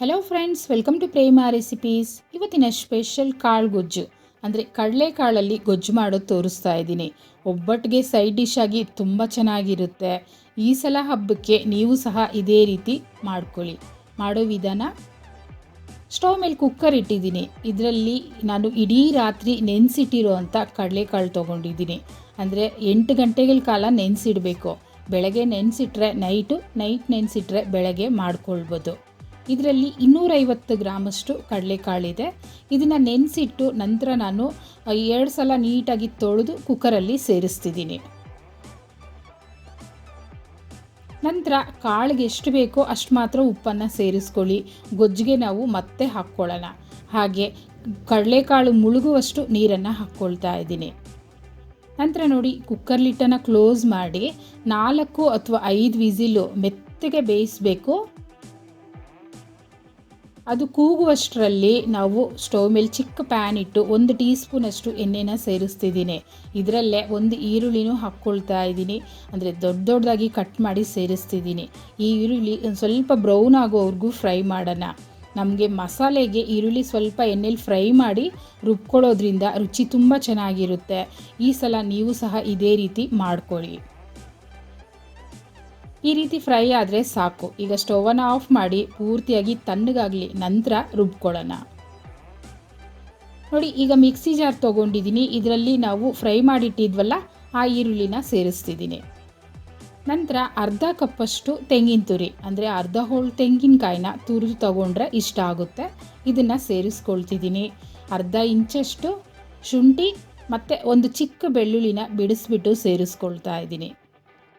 Hello friends welcome to Prema recipes ಇವತ್ತಿನ special ಕಾಳು ಗೊಜ್ಜು. ಅಂದರೆ ಕಡಲೆಕಾಳಲ್ಲಿ ಗೊಜ್ಜು ಮಾಡೋದು ತೋರಿಸ್ತಾ ಇದ್ದೀನಿ. ಒಬ್ಬಟ್ಟಿಗೆ ಸೈಡ್ ಡಿಶ್ ಆಗಿ ತುಂಬ ಚೆನ್ನಾಗಿರುತ್ತೆ. ಈ ಸಲ ಹಬ್ಬಕ್ಕೆ ನೀವು ಸಹ ಇದೇ ರೀತಿ ಮಾಡ್ಕೊಳ್ಳಿ. ಮಾಡೋ ವಿಧಾನ? ಸ್ಟವ್ ಮೇಲೆ ಕುಕ್ಕರ್ ಇಟ್ಟಿದ್ದೀನಿ. ಇದರಲ್ಲಿ ನಾನು ಇಡೀ ರಾತ್ರಿ ನೆನೆಸಿಟ್ಟಿರೋ ಅಂಥ ಕಡಲೆಕಾಳು ತೊಗೊಂಡಿದ್ದೀನಿ. ಅಂದರೆ ಎಂಟು ಗಂಟೆಗಳ ಕಾಲ ನೆನೆಸಿಡಬೇಕು. ಬೆಳಗ್ಗೆ ನೆನೆಸಿಟ್ರೆ ನೈಟು ನೈಟ್ ನೆನೆಸಿಟ್ರೆ ಬೆಳಗ್ಗೆ ಮಾಡ್ಕೊಳ್ಬೋದು. ಇದರಲ್ಲಿ ಇನ್ನೂರೈವತ್ತು ಗ್ರಾಮಷ್ಟು ಕಡಲೆಕಾಳಿದೆ. ಇದನ್ನು ನೆನೆಸಿಟ್ಟು ನಂತರ ನಾನು ಎರಡು ಸಲ ನೀಟಾಗಿ ತೊಳೆದು ಕುಕ್ಕರಲ್ಲಿ ಸೇರಿಸ್ತಿದ್ದೀನಿ. ನಂತರ ಕಾಳಿಗೆ ಎಷ್ಟು ಬೇಕೋ ಅಷ್ಟು ಮಾತ್ರ ಉಪ್ಪನ್ನು ಸೇರಿಸ್ಕೊಳ್ಳಿ. ಗೊಜ್ಜಿಗೆ ನಾವು ಮತ್ತೆ ಹಾಕ್ಕೊಳ್ಳೋಣ. ಹಾಗೆ ಕಡಲೆಕಾಳು ಮುಳುಗುವಷ್ಟು ನೀರನ್ನು ಹಾಕ್ಕೊಳ್ತಾ ಇದ್ದೀನಿ. ನಂತರ ನೋಡಿ ಕುಕ್ಕರ್ ಲಿಟ್ಟನ್ನು ಕ್ಲೋಸ್ ಮಾಡಿ ನಾಲ್ಕು ಅಥವಾ ಐದು ವಿಸಿಲು ಮೆತ್ತಗೆ ಬೇಯಿಸಬೇಕು. ಅದು ಕೂಗುವಷ್ಟರಲ್ಲಿ ನಾವು ಸ್ಟೌವ್ ಮೇಲೆ ಚಿಕ್ಕ ಪ್ಯಾನ್ ಇಟ್ಟು ಒಂದು ಟೀ ಸ್ಪೂನಷ್ಟು ಎಣ್ಣೆನ ಸೇರಿಸ್ತಿದ್ದೀನಿ. ಇದರಲ್ಲೇ ಒಂದು ಈರುಳ್ಳಿನೂ ಹಾಕ್ಕೊಳ್ತಾ ಇದ್ದೀನಿ. ಅಂದರೆ ದೊಡ್ಡ ದೊಡ್ಡದಾಗಿ ಕಟ್ ಮಾಡಿ ಸೇರಿಸ್ತಿದ್ದೀನಿ. ಈ ಈರುಳ್ಳಿ ಸ್ವಲ್ಪ ಬ್ರೌನ್ ಆಗೋವರೆಗೂ ಫ್ರೈ ಮಾಡೋಣ. ನಮಗೆ ಮಸಾಲೆಗೆ ಈರುಳ್ಳಿ ಸ್ವಲ್ಪ ಎಣ್ಣೆಲಿ ಫ್ರೈ ಮಾಡಿ ರುಬ್ಕೊಳ್ಳೋದ್ರಿಂದ ರುಚಿ ತುಂಬ ಚೆನ್ನಾಗಿರುತ್ತೆ. ಈ ಸಲ ನೀವು ಸಹ ಇದೇ ರೀತಿ ಮಾಡ್ಕೊಳ್ಳಿ. ಈ ರೀತಿ ಫ್ರೈ ಆದರೆ ಸಾಕು. ಈಗ ಸ್ಟೋವನ್ನು ಆಫ್ ಮಾಡಿ ಪೂರ್ತಿಯಾಗಿ ತಣ್ಣಗಾಗಲಿ ನಂತರ ರುಬ್ಕೊಳ್ಳೋಣ. ನೋಡಿ, ಈಗ ಮಿಕ್ಸಿ ಜಾರ್ ತೊಗೊಂಡಿದ್ದೀನಿ. ಇದರಲ್ಲಿ ನಾವು ಫ್ರೈ ಮಾಡಿಟ್ಟಿದ್ವಲ್ಲ, ಆ ಈರುಳ್ಳಿನ ಸೇರಿಸ್ತಿದ್ದೀನಿ. ನಂತರ ಅರ್ಧ ಕಪ್ಪಷ್ಟು ತೆಂಗಿನ ತುರಿ, ಅಂದರೆ ಅರ್ಧ ಹೋಳು ತೆಂಗಿನಕಾಯಿನ ತುರಿದು ತಗೊಂಡ್ರೆ ಇಷ್ಟ ಆಗುತ್ತೆ. ಇದನ್ನು ಸೇರಿಸ್ಕೊಳ್ತಿದ್ದೀನಿ. ಅರ್ಧ ಇಂಚಷ್ಟು ಶುಂಠಿ ಮತ್ತು ಒಂದು ಚಿಕ್ಕ ಬೆಳ್ಳುಳ್ಳಿನ ಬಿಡಿಸ್ಬಿಟ್ಟು ಸೇರಿಸ್ಕೊಳ್ತಾ ಇದ್ದೀನಿ.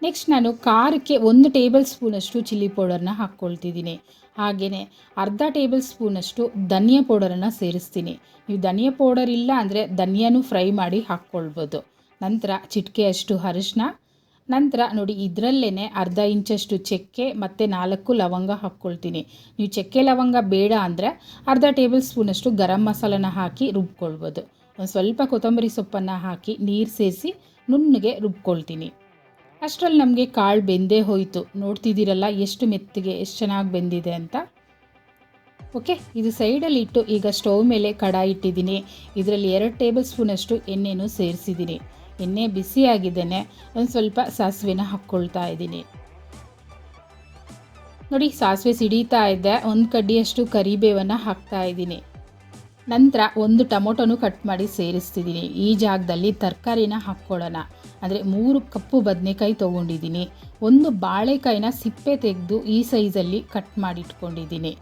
ನೆಕ್ಸ್ಟ್ ನಾನು ಖಾರಕ್ಕೆ ಒಂದು ಟೇಬಲ್ ಸ್ಪೂನಷ್ಟು ಚಿಲ್ಲಿ ಪೌಡರ್ನ ಹಾಕ್ಕೊಳ್ತಿದ್ದೀನಿ. ಹಾಗೆಯೇ ಅರ್ಧ ಟೇಬಲ್ ಸ್ಪೂನಷ್ಟು ಧನಿಯಾ ಪೌಡರನ್ನು ಸೇರಿಸ್ತೀನಿ. ನೀವು ಧನಿಯಾ ಪೌಡರ್ ಇಲ್ಲ ಅಂದರೆ ಧನಿಯಾನು ಫ್ರೈ ಮಾಡಿ ಹಾಕ್ಕೊಳ್ಬೋದು. ನಂತರ ಚಿಟಿಕೆಯಷ್ಟು ಅರಿಶಿನ ನಂತರ ನೋಡಿ ಇದರಲ್ಲೇ ಅರ್ಧ ಇಂಚಷ್ಟು ಚಕ್ಕೆ ಮತ್ತು ನಾಲ್ಕು ಲವಂಗ ಹಾಕ್ಕೊಳ್ತೀನಿ. ನೀವು ಚಕ್ಕೆ ಲವಂಗ ಬೇಡ ಅಂದರೆ ಅರ್ಧ ಟೇಬಲ್ ಸ್ಪೂನಷ್ಟು ಗರಂ ಮಸಾಲನ ಹಾಕಿ ರುಬ್ಕೊಳ್ಬೋದು. ಒಂದು ಸ್ವಲ್ಪ ಕೊತ್ತಂಬರಿ ಸೊಪ್ಪನ್ನು ಹಾಕಿ ನೀರು ಸೇರಿಸಿ ನುಣ್ಣಗೆ ರುಬ್ಕೊಳ್ತೀನಿ. ಅಷ್ಟರಲ್ಲಿ ನಮಗೆ ಕಾಳು ಬೆಂದೇ ಹೋಯಿತು. ನೋಡ್ತಿದ್ದೀರಲ್ಲ, ಎಷ್ಟು ಮೆತ್ತಗೆ, ಎಷ್ಟು ಚೆನ್ನಾಗಿ ಬೆಂದಿದೆ ಅಂತ. ಓಕೆ, ಇದು ಸೈಡಲ್ಲಿ ಇಟ್ಟು ಈಗ ಸ್ಟವ್ ಮೇಲೆ ಕಡಾಯಿ ಇಟ್ಟಿದ್ದೀನಿ. ಇದರಲ್ಲಿ ಎರಡು ಟೇಬಲ್ ಸ್ಪೂನಷ್ಟು ಎಣ್ಣೆನೂ ಸೇರಿಸಿದ್ದೀನಿ. ಎಣ್ಣೆ ಬಿಸಿಯಾಗಿದ್ದೇನೆ ಒಂದು ಸ್ವಲ್ಪ ಸಾಸಿವೆನ ಹಾಕ್ಕೊಳ್ತಾ ಇದ್ದೀನಿ. ನೋಡಿ, ಸಾಸಿವೆ ಸಿಡೀತಾ ಇದ್ದೆ ಒಂದು ಕಡ್ಡಿಯಷ್ಟು ಕರಿಬೇವನ್ನು ಹಾಕ್ತಾ ಇದ್ದೀನಿ. ನಂತರ ಒಂದು ಟೊಮೊಟೊನು ಕಟ್ ಮಾಡಿ ಸೇರಿಸ್ತಿದ್ದೀನಿ. ಈ ಜಾಗದಲ್ಲಿ ತರಕಾರಿನ ಹಾಕ್ಕೊಳ್ಳೋಣ. ಅಂದರೆ ಮೂರು ಕಪ್ಪು ಬದನೆಕಾಯಿ ತೊಗೊಂಡಿದ್ದೀನಿ. ಒಂದು ಬಾಳೆಕಾಯಿನ ಸಿಪ್ಪೆ ತೆಗೆದು ಈ ಸೈಜಲ್ಲಿ ಕಟ್ ಮಾಡಿ ಇಟ್ಕೊಂಡಿದ್ದೀನಿ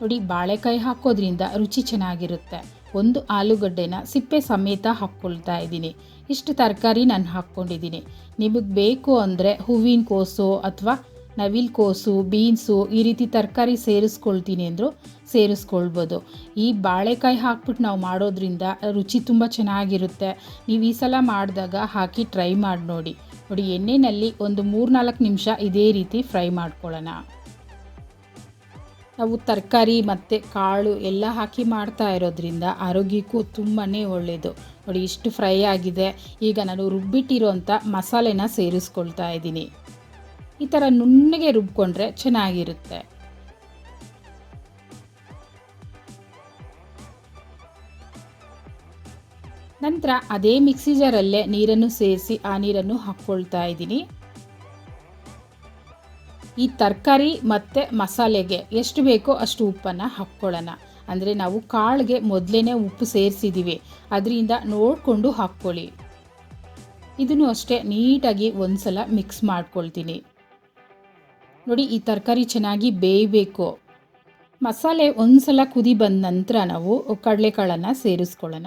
ನೋಡಿ, ಬಾಳೆಕಾಯಿ ಹಾಕೋದ್ರಿಂದ ರುಚಿ ಚೆನ್ನಾಗಿರುತ್ತೆ. ಒಂದು ಆಲೂಗಡ್ಡೆನ ಸಿಪ್ಪೆ ಸಮೇತ ಹಾಕ್ಕೊಳ್ತಾ ಇದ್ದೀನಿ. ಇಷ್ಟು ತರಕಾರಿ ನಾನು ಹಾಕ್ಕೊಂಡಿದ್ದೀನಿ. ನಿಮಗೆ ಬೇಕು ಅಂದರೆ ಹೂವಿನ ಕೋಸು ಅಥವಾ ನವಿಲ್ ಕೋಸು, ಬೀನ್ಸು ಈ ರೀತಿ ತರಕಾರಿ ಸೇರಿಸ್ಕೊಳ್ತೀನಿ ಅಂದರು ಸೇರಿಸ್ಕೊಳ್ಬೋದು. ಈ ಬಾಳೆಕಾಯಿ ಹಾಕ್ಬಿಟ್ಟು ನಾವು ಮಾಡೋದ್ರಿಂದ ರುಚಿ ತುಂಬ ಚೆನ್ನಾಗಿರುತ್ತೆ. ನೀವು ಈ ಸಲ ಮಾಡಿದಾಗ ಹಾಕಿ ಟ್ರೈ ಮಾಡಿ ನೋಡಿ. ನೋಡಿ ಎಣ್ಣೆಯಲ್ಲಿ ಒಂದು ಮೂರ್ನಾಲ್ಕು ನಿಮಿಷ ಇದೇ ರೀತಿ ಫ್ರೈ ಮಾಡ್ಕೊಳ್ಳೋಣ. ನಾವು ತರಕಾರಿ ಮತ್ತು ಕಾಳು ಎಲ್ಲ ಹಾಕಿ ಮಾಡ್ತಾ ಇರೋದ್ರಿಂದ ಆರೋಗ್ಯಕ್ಕೂ ತುಂಬಾ ಒಳ್ಳೆಯದು ನೋಡಿ, ಇಷ್ಟು ಫ್ರೈ ಆಗಿದೆ. ಈಗ ನಾನು ರುಬ್ಬಿಟ್ಟಿರೋಂಥ ಮಸಾಲೆನ ಸೇರಿಸ್ಕೊಳ್ತಾ ಇದ್ದೀನಿ. ಈ ಥರ ನುಣ್ಣಗೆ ರುಬ್ಕೊಂಡ್ರೆ ಚೆನ್ನಾಗಿರುತ್ತೆ. ನಂತರ ಅದೇ ಮಿಕ್ಸಿ ಜಾರಲ್ಲೇ ನೀರನ್ನು ಸೇರಿಸಿ ಆ ನೀರನ್ನು ಹಾಕ್ಕೊಳ್ತಾ ಇದ್ದೀನಿ. ಈ ತರಕಾರಿ ಮತ್ತು ಮಸಾಲೆಗೆ ಎಷ್ಟು ಬೇಕೋ ಅಷ್ಟು ಉಪ್ಪನ್ನು ಹಾಕ್ಕೊಳ್ಳೋಣ. ಅಂದರೆ ನಾವು ಕಾಳಿಗೆ ಮೊದಲೇ ಉಪ್ಪು ಸೇರಿಸಿದ್ದೀವಿ ಅದರಿಂದ ನೋಡಿಕೊಂಡು ಹಾಕ್ಕೊಳ್ಳಿ. ಇದನ್ನು ಅಷ್ಟೇ ನೀಟಾಗಿ ಒಂದು ಸಲ ಮಿಕ್ಸ್ ಮಾಡ್ಕೊಳ್ತೀನಿ. ನೋಡಿ, ಈ ತರಕಾರಿ ಚೆನ್ನಾಗಿ ಬೇಯಬೇಕು. ಮಸಾಲೆ ಒಂದು ಸಲ ಕುದಿ ಬಂದ ನಂತರ ನಾವು ಕಡಲೆಕಾಳನ್ನು ಸೇರಿಸ್ಕೊಳ್ಳೋಣ.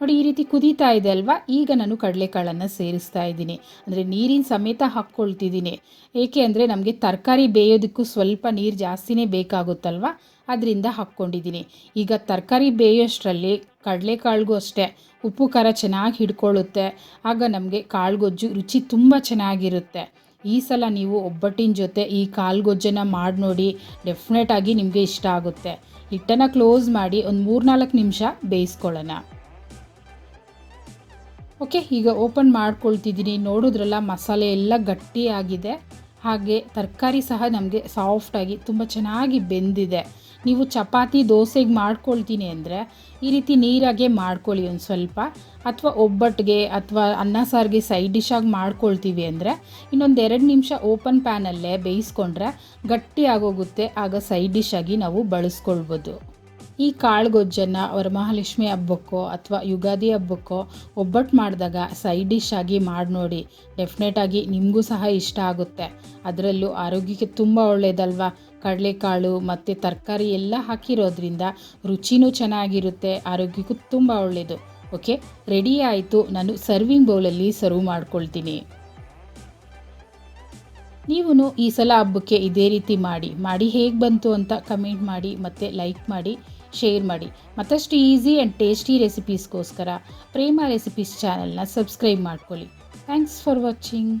ನೋಡಿ, ಈ ರೀತಿ ಕುದೀತಾ ಇದೆ ಅಲ್ವಾ? ಈಗ ನಾನು ಕಡಲೆಕಾಳನ್ನು ಸೇರಿಸ್ತಾ ಇದ್ದೀನಿ. ಅಂದರೆ ನೀರಿನ ಸಮೇತ ಹಾಕ್ಕೊಳ್ತಿದ್ದೀನಿ. ಏಕೆ ಅಂದರೆ ನಮಗೆ ತರಕಾರಿ ಬೇಯೋದಕ್ಕೂ ಸ್ವಲ್ಪ ನೀರು ಜಾಸ್ತಿನೇ ಬೇಕಾಗುತ್ತಲ್ವ? ಅದರಿಂದ ಹಾಕ್ಕೊಂಡಿದ್ದೀನಿ. ಈಗ ತರಕಾರಿ ಬೇಯೋಷ್ಟರಲ್ಲಿ ಕಡಲೆಕಾಳಿಗೂ ಅಷ್ಟೇ, ಉಪ್ಪು ಖಾರ ಚೆನ್ನಾಗಿ ಹಿಡ್ಕೊಳ್ಳುತ್ತೆ. ಆಗ ನಮಗೆ ಕಾಳುಗೊಜ್ಜು ರುಚಿ ತುಂಬ ಚೆನ್ನಾಗಿರುತ್ತೆ. ಈ ಸಲ ನೀವು ಒಬ್ಬಟ್ಟಿನ ಜೊತೆ ಈ ಕಾಲ್ಗೊಜ್ಜನ ಮಾಡಿ ನೋಡಿ ಡೆಫಿನೆಟಾಗಿ ನಿಮಗೆ ಇಷ್ಟ ಆಗುತ್ತೆ. ಹಿಟ್ಟನ್ನು ಕ್ಲೋಸ್ ಮಾಡಿ ಒಂದು ಮೂರ್ನಾಲ್ಕು ನಿಮಿಷ ಬೇಯಿಸ್ಕೊಳ್ಳೋಣ. ಓಕೆ ಈಗ ಓಪನ್ ಮಾಡ್ಕೊಳ್ತಿದ್ದೀನಿ. ನೋಡಿದ್ರಲ್ಲ ಮಸಾಲೆ ಎಲ್ಲ ಗಟ್ಟಿಯಾಗಿದೆ. ಹಾಗೆ ತರಕಾರಿ ಸಹ ನಮಗೆ ಸಾಫ್ಟಾಗಿ ತುಂಬ ಚೆನ್ನಾಗಿ ಬೆಂದಿದೆ. ನೀವು ಚಪಾತಿ ದೋಸೆಗೆ ಮಾಡ್ಕೊಳ್ತೀನಿ ಅಂದರೆ ಈ ರೀತಿ ನೀರಾಗೆ ಮಾಡ್ಕೊಳ್ಳಿ ಒಂದು ಸ್ವಲ್ಪ. ಅಥವಾ ಒಬ್ಬಟ್ಟಿಗೆ ಅಥವಾ ಅನ್ನ ಸಾರಿಗೆ ಸೈಡ್ ಡಿಶಾಗಿ ಮಾಡ್ಕೊಳ್ತೀವಿ ಅಂದರೆ ಇನ್ನೊಂದು ಎರಡು ನಿಮಿಷ ಓಪನ್ ಪ್ಯಾನಲ್ಲೇ ಬೇಯಿಸ್ಕೊಂಡ್ರೆ ಗಟ್ಟಿ ಆಗೋಗುತ್ತೆ. ಆಗ ಸೈಡ್ ಡಿಶ್ ಆಗಿ ನಾವು ಬಳಸ್ಕೊಳ್ಬೋದು. ಈ ಕಾಳುಗೊಜ್ಜನ್ನು ವರಮಹಾಲಕ್ಷ್ಮಿ ಹಬ್ಬಕ್ಕೋ ಅಥವಾ ಯುಗಾದಿ ಹಬ್ಬಕ್ಕೋ ಒಬ್ಬಟ್ಟು ಮಾಡಿದಾಗ ಸೈಡ್ ಡಿಶ್ ಆಗಿ ಮಾಡಿ ನೋಡಿ. ಡೆಫಿನೆಟಾಗಿ ನಿಮಗೂ ಸಹ ಇಷ್ಟ ಆಗುತ್ತೆ. ಅದರಲ್ಲೂ ಆರೋಗ್ಯಕ್ಕೆ ತುಂಬ ಒಳ್ಳೆಯದಲ್ವಾ ಕಡಲೆಕಾಳು ಮತ್ತು ತರಕಾರಿ ಎಲ್ಲ ಹಾಕಿರೋದ್ರಿಂದ ರುಚಿನೂ ಚೆನ್ನಾಗಿರುತ್ತೆ, ಆರೋಗ್ಯಕ್ಕೂ ತುಂಬ ಒಳ್ಳೆಯದು ಓಕೆ ರೆಡಿ ಆಯಿತು. ನಾನು ಸರ್ವಿಂಗ್ ಬೌಲಲ್ಲಿ ಸರ್ವ್ ಮಾಡ್ಕೊಳ್ತೀನಿ. ನೀವು ಈ ಸಲ ಹಬ್ಬಕ್ಕೆ ಇದೇ ರೀತಿ ಮಾಡಿ. ಮಾಡಿ ಹೇಗೆ ಬಂತು ಅಂತ ಕಮೆಂಟ್ ಮಾಡಿ, ಮತ್ತು ಲೈಕ್ ಮಾಡಿ. ಶೇರ್ ಮಾಡಿ. ಮತ್ತಷ್ಟು ಈಸಿ ಆ್ಯಂಡ್ ಟೇಸ್ಟಿ ರೆಸಿಪೀಸ್ಗೋಸ್ಕರ ಪ್ರೇಮ ರೆಸಿಪೀಸ್ ಚಾನಲ್ನ ಸಬ್ಸ್ಕ್ರೈಬ್ ಮಾಡ್ಕೊಳ್ಳಿ. Thanks for watching